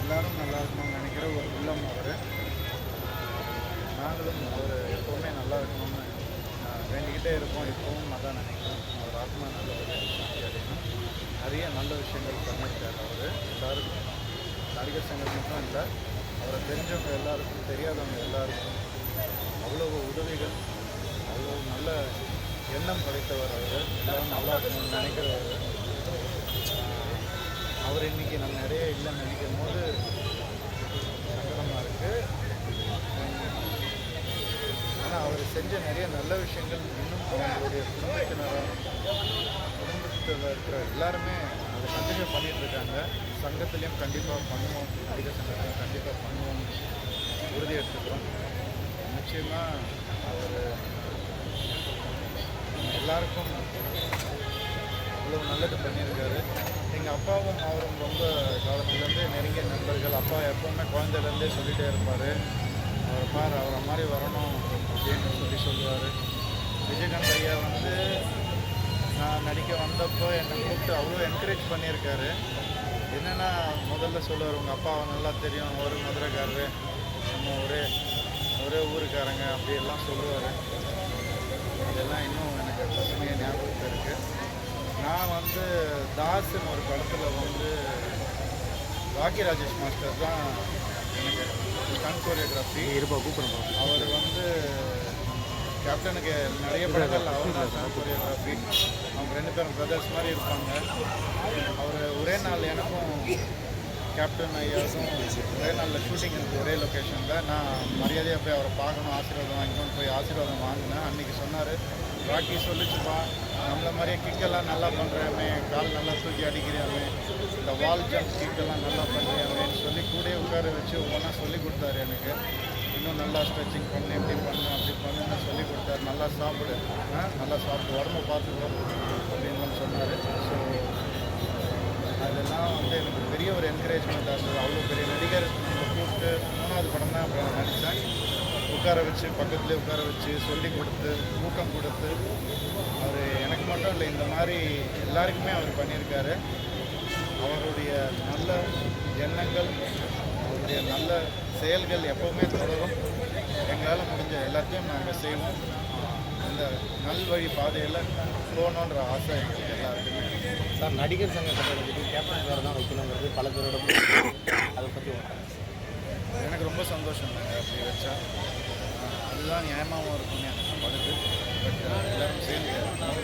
எல்லாரும் நல்லா இருக்கணும்னு நினைக்கிற ஒரு உள்ளம் அவர். நாங்களும் அவர் எப்போவுமே நல்லா இருக்கணும்னு வேண்டிக்கிட்டே இருப்போம் இப்போவும் அதான் நினைக்கிறோம் அவர் ஆத்மா நல்லவர் நிறைய நல்ல விஷயங்கள் பண்ணியிருக்காரு அவர். எல்லாருக்கும் நடிகர் சங்கம் மட்டும் இல்லை. அவரை தெரிஞ்சவங்க எல்லாருக்கும் தெரியாதவங்க எல்லாருக்கும் அவ்வளோ உதவிகள் அவ்வளோ நல்ல எண்ணம் படைத்தவர் அவர் எல்லாரும் நல்லா இருக்கணும்னு நினைக்கிறவர். அவர் இன்னைக்கு நம்ம நிறைய இல்லைன்னு நினைக்கும் போது சங்கடமாக இருக்குது ஆனால் அவர் செஞ்ச நிறைய நல்ல விஷயங்கள் இன்னும் அவங்களுடைய குடும்பத்தினரும் குடும்பத்தில் இருக்கிற எல்லாருமே அதை கண்டினியூ பண்ணிட்டு இருக்காங்க. சங்கத்துலேயும் கண்டிப்பாக பண்ணுவோம். அதிக சங்கத்திலையும் கண்டிப்பாக பண்ணுவோம் உறுதி எடுத்துக்கிறோம். நிச்சயமாக அவர் எல்லாருக்கும் அவ்வளோ நல்லது பண்ணியிருக்காரு. எங்கள் அப்பாவும் அவரும் ரொம்ப காலத்துலேருந்து நெருங்கிய நண்பர்கள். அப்பா எப்போவுமே குழந்தையிலேருந்தே சொல்லிகிட்டே இருப்பார். அவர் பார் அவரை மாதிரி வரணும் அப்படின்னு சொல்லி சொல்லுவார். விஜயகாந்த் ஐயா வந்து நான் நடிக்க வந்தப்போ என்னை கூப்பிட்டு அவ்வளோ என்கரேஜ் பண்ணியிருக்காரு. என்னென்னா முதல்ல சொல்லுவார் உங்கள் அப்பாவை நல்லா தெரியும். ஒரு மதுரைக்காரரு. நம்ம ஒரே ஒரே ஊருக்காரங்க. அப்படியெல்லாம் சொல்லுவார் இதெல்லாம் இன்னும் எனக்கு பசுமையாக ஞாபகத்தில் இருக்குது நான் வந்து தாஸ்னு ஒரு படத்தில் வந்து ராக்கி ராஜேஷ் மாஸ்டர் தான் எனக்கு கண் கோரியோகிராஃபி இருப்பா கூப்பிடுறேன் அவர் வந்து கேப்டனுக்கு நிறைய படங்கள் அவர் தான் கண் கோரியோகிராஃபி அவங்க ரெண்டு பேரும் பிரதர்ஸ் மாதிரி இருப்பாங்க. அவர் ஒரே நாள் எனக்கும் கேப்டன் ஐயாவுக்கும் ஒரே நாளில் ஷூட்டிங் இருக்குது ஒரே லொக்கேஷனில் நான் மரியாதையாக போய் அவரை பார்க்கணும் ஆசீர்வாதம் வாங்கிக்கணும் போய் ஆசீர்வாதம் வாங்கினேன். அன்றைக்கி சொன்னார் ராக்கி சொல்லிச்சுப்பா. நம்மள மாதிரியே கிக்கெல்லாம் நல்லா பண்ணுறாமே கால் நல்லா தூக்கி அடிக்கிறாமே இந்த வால் ஜம்ப் கிக்கெல்லாம் நல்லா பண்ணுறாமேன்னு சொல்லி கூட உட்கார வச்சு ஒவ்வொன்றா சொல்லி கொடுத்தாரு எனக்கு. இன்னும் நல்லா ஸ்ட்ரெச்சிங் பண்ணு இப்படி பண்ணு அப்படி பண்ணுன்னு சொல்லி கொடுத்தாரு. நல்லா சாப்பிடு. நல்லா சாப்பிடு. உடம்பு பார்த்துக்கோ அப்படின்னு சொன்னார். ஸோ அதெல்லாம் வந்து எனக்கு பெரிய ஒரு என்கரேஜ்மெண்ட்டாக இருந்தது. அவ்வளோ பெரிய நடிகர் கூப்பிட்டு மூணாவது படம் தான் அப்புறம் நடித்தேன். உட்கார வச்சு பக்கத்துலேயே உட்கார வச்சு சொல்லி கொடுத்து ஊக்கம் கொடுத்து அவர் எனக்கு மட்டும் இல்லை இந்த மாதிரி எல்லாருக்குமே அவர் பண்ணியிருக்காரு. அவருடைய நல்ல எண்ணங்கள் அவருடைய நல்ல செயல்கள் எப்போவுமே தொடரும். எங்களால் முடிஞ்ச எல்லாத்தையும் நாங்கள் செய்வோம். இந்த நல்வழி பாதையில் போகணுன்ற ஆசை எங்களுக்கு எல்லாருக்குமே. சார் நடிகர் சங்க கட்டடத்துக்கு கேப்டன் வேறு தான் வைக்கணுங்கிறது பல பேரோட. அதை பற்றி எனக்கு ரொம்ப சந்தோஷம் தாங்க அப்படி வச்சா. அதுதான் நியாயமாகவும் இருக்கும்னு எனக்கு படுது. ಬಟ್ ಎಲ್ಲರೂ ಸೇರಿ ನಾವು